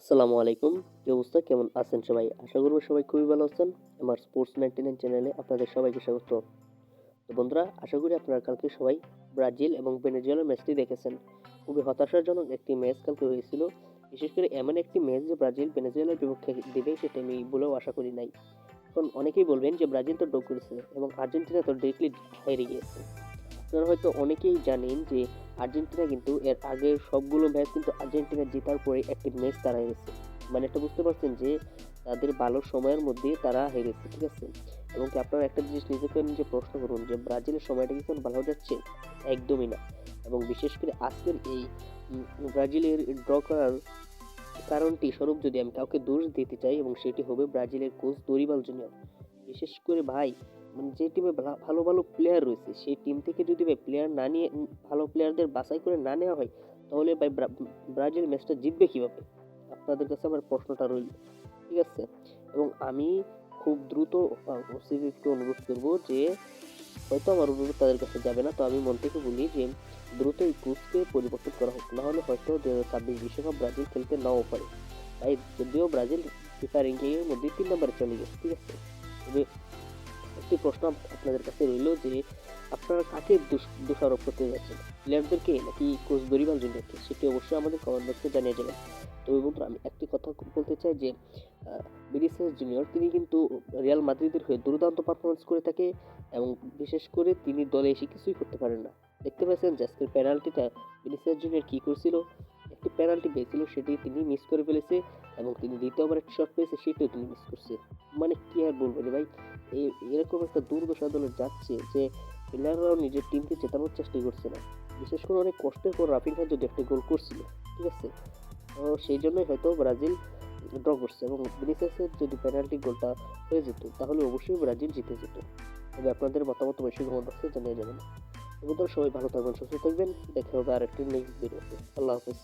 আসসালামু আলাইকুম। কি অবস্থা? কেমন আছেন সবাই? আশা করব সবাই খুবই ভালো আছেন। আমার স্পোর্টস নাইনটি নাইন চ্যানেলে আপনাদের সবাইকে স্বাগত। তো বন্ধুরা, আশা করি আপনারা কালকে সবাই ব্রাজিল এবং ভেনেজুয়েলার ম্যাচটি দেখেছেন। খুবই হতাশাজনক একটি ম্যাচ কালকে হয়েছিল। বিশেষ করে এমন একটি ম্যাচ যে ব্রাজিল ভেনেজুয়েলার বিপক্ষে দেবে সেটা আমি বলেও আশা করি নাই। এখন অনেকেই বলবেন যে ব্রাজিল তো ড্র করেছে এবং আর্জেন্টিনা তো ডিরেক্টলি হেরে গিয়েছে। আপনারা হয়তো অনেকেই জানেন যে আর্জেন্টিনা কিন্তু এর আগের সবগুলো ম্যাচ কিন্তু আর্জেন্টিনা জেতার পরে একটি ম্যাচ তারা হেরেছে। মানে এটা বুঝতে পারছেন যে তাদের ভালো সময়ের মধ্যে তারা হেরেছে, ঠিক আছে? এবং কি আপনারা একটা জিনিস নিজেকে নিজে প্রশ্ন করুন যে ব্রাজিলের সময়টা কি ভালো যাচ্ছে? একদমই না। এবং বিশেষ করে আজকের এই ব্রাজিলের ড্র করার কারণটি স্বরূপ যদি আমি কাউকে দোষ দিতে চাই এবং সেটি হবে ব্রাজিলের কোচ দরিবাল জুনিয়র বিশেষ করে ভাই মানে যে টিমে ভালো ভালো প্লেয়ার রয়েছে, সেই টিম থেকে যদি ভাই প্লেয়ার না নিয়ে ভালো প্লেয়ারদের বাছাই করে না নেওয়া হয়, তাহলে ভাই ব্রা- ব্রাজিল ম্যাচটা জিতবে কীভাবে? আপনাদের কাছে আমার প্রশ্নটা রইল। ঠিক আছে? এবং আমি খুব দ্রুত ওসিবিকে অনুরোধ করব যে, হয়তো আমার অনুরোধ তাদের কাছে যাবে না, তো আমি মন থেকে বলি যে, দ্রুত এই কোচকে পরিবর্তন করা হোক নাহলে হয়তো দু হাজার ছাব্বিশ বিশ্বকাপ ব্রাজিল খেলতে নাও পারে। তাই যদিও ব্রাজিল ফিফা র্যাঙ্কিংয়ের মধ্যে তিন নম্বরে চলে গেছে, ঠিক আছে? তবে একটি প্রশ্ন আপনাদের কাছে রইল যে আপনারা কাকে দোষ- দোষারোপ করতে যাচ্ছেন? প্লেয়ারদেরকে নাকি কোচ দরিবাল জুনিয়রকে? সেটি অবশ্যই আমাদের কমেন্ট বক্সে জানিয়ে যাবেন তবে বন্ধুরা, আমি একটি কথা বলতে চাই যে বিনিসিয়াস জুনিয়র, তিনি কিন্তু রিয়াল মাদ্রিদের হয়ে দুর্দান্ত পারফরমেন্স করে থাকে এবং বিশেষ করে তিনি দলে এসে কিছুই করতে পারেন না। দেখতে পাচ্ছেন আজকের পেনাল্টিটা বিনিসিয়াস জুনিয়র কী করছিল? একটি পেনাল্টি পেয়েছিল, সেটি তিনি মিস করে ফেলেছে এবং তিনি দ্বিতীয়বার একটি শট পেয়েছে, সেটিও তিনি মিস করছে। মানে কি আর বলব ভাই? এই এরকম একটা দুর্দশা দলে যাচ্ছে যে প্লেয়াররাও নিজের টিমকে জেতানোর চেষ্টা করছে না। বিশেষ করে অনেক কষ্টের পর রাফিনহা যদি একটা গোল করছিল, ঠিক আছে? তো সেই জন্যই হয়তো ব্রাজিল ড্র করছে এবং ভিনিসিয়াসের যদি পেনাল্টি গোলটা হয়ে যেত, তাহলে অবশ্যই ব্রাজিল জিতে যেত। তবে আপনাদের মতামত অবশ্যই কমেন্ট বক্সে জানিয়ে যাবেন এবং সবাই ভালো থাকবেন সুস্থ থাকবেন। দেখা হবে আর একটি নেক্সট ভিডিওতে। আল্লাহ হাফিজ।